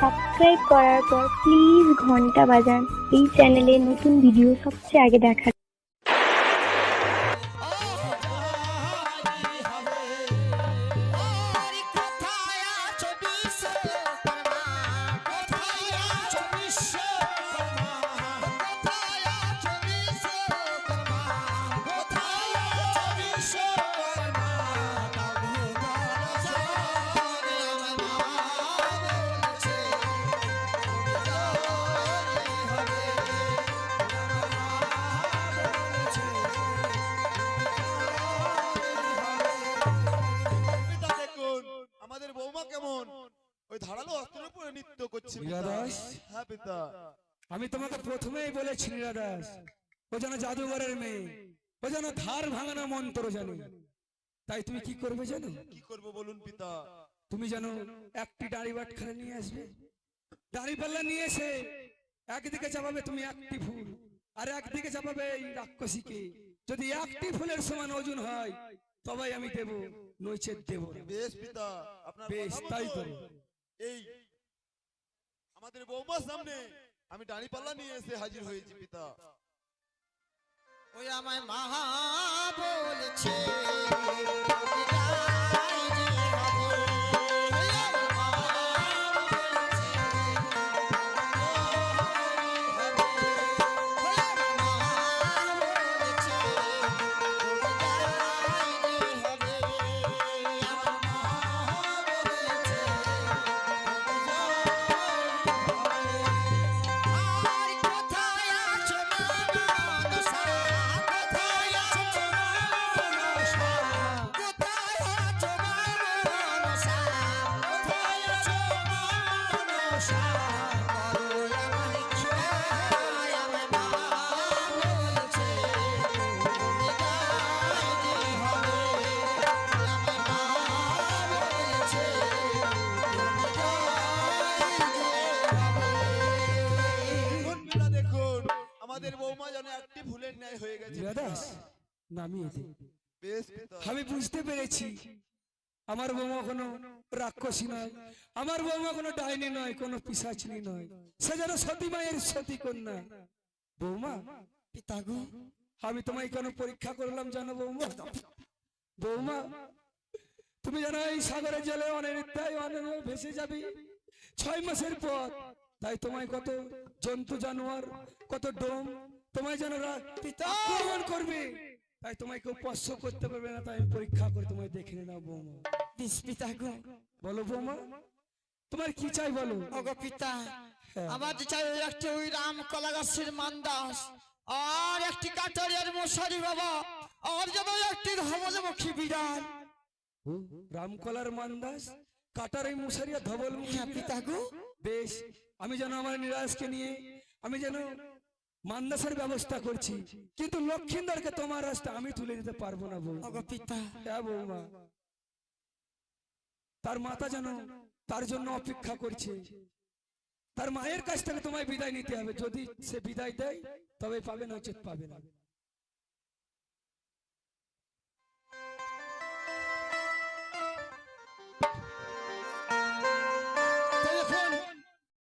Subscribe করার পর please ঘণ্টা বাজান। এই চ্যানেলে নতুন ভিডিও সবচেয়ে আগে দেখার ওই ধারালো অস্ত্রের উপরে নৃত্য করছে। হ্যাঁ পিতা। আমি তোমাকে প্রথমেই বলেছি নীলাদাস ও যেন জাদুঘরের মেয়ে। ও যেন ধার ভাঙানো মন্ত্র জানে। তাই তুমি কি করবে জানো? কি করব বলুন পিতা? তুমি যেন একটি দাড়ি বাটখারা নিয়ে আসবে। দাড়ি পাল্লা নিয়ে এসে একদিকে চাপাবে তুমি একটি ফুল আর একদিকে চাপাবে এই রাক্ষসীকে। যদি একটি ফুলের সমান ওজন হয় তবে আমি দেব নৈচের দেব। বেশ পিতা। আপনার বেশ তাই করো। এই, আমাদের বৌমার সামনে আমি ডানি পাল্লা নিয়ে এসে হাজির হয়েছি, পিতা। ওই আমায় মহা বলছে। আমাদের বৌমা যেন একটি ফুলের ন্যায় হয়ে গেছে। আমি বুঝতে পেরেছি। আমার বৌমা কোনো রাক্ষসী নয়। আমার বৌমা কোনো ডাইনি নয়, কোনো পিসাচিনি নয়। সে যেন সতী মায়ের সতী কন্যা। বৌমা পিতাগো আমি তোমায় কেন পরীক্ষা করলাম জানো বৌমা? বৌমা, তুমি জানো এই সাগরের জলে অনির্দায় অনেক ভেসে যাবি। ছয় মাসের পর, তাই তোমায় কত জন্তু জানোয়ার, কত ডোম, তোমায় যেন আক্রমণ করবে। তাই তোমায় কেউ স্পর্শ করতে পারবে না তাই আমি পরীক্ষা করে তোমায় দেখে নাও বৌমা। বিষ পিতাগো বলো বৌমা তোমার কি চাই বলো? ওগো পিতা হ্যাঁ। আমার চাই ওই একটি ওই রাম কলা গাছের মান্দাস আর একটি কাটারিয়ার মশারি বাবা আর যেন একটি ধবলমুখী বিড়াল। রামকলার মান্দাস কাটার এই মুসারিয়া ধবল পিতা পিতাগো বেশ আমি যেন আমার নিরাজকে নিয়ে আমি যেন মান্দাসের ব্যবস্থা করছি। কিন্তু লক্ষিন্দরকে তোমার রাস্তা আমি তুলে দিতে পারব না হ্যাঁ বৌমা। তার মাতা যেন তার জন্য অপেক্ষা করছে। তার মায়ের কাছ থেকে তোমায় বিদায় নিতে হবে। যদি সে বিদায় দেয় তবে পাবে না উচিত পাবে না।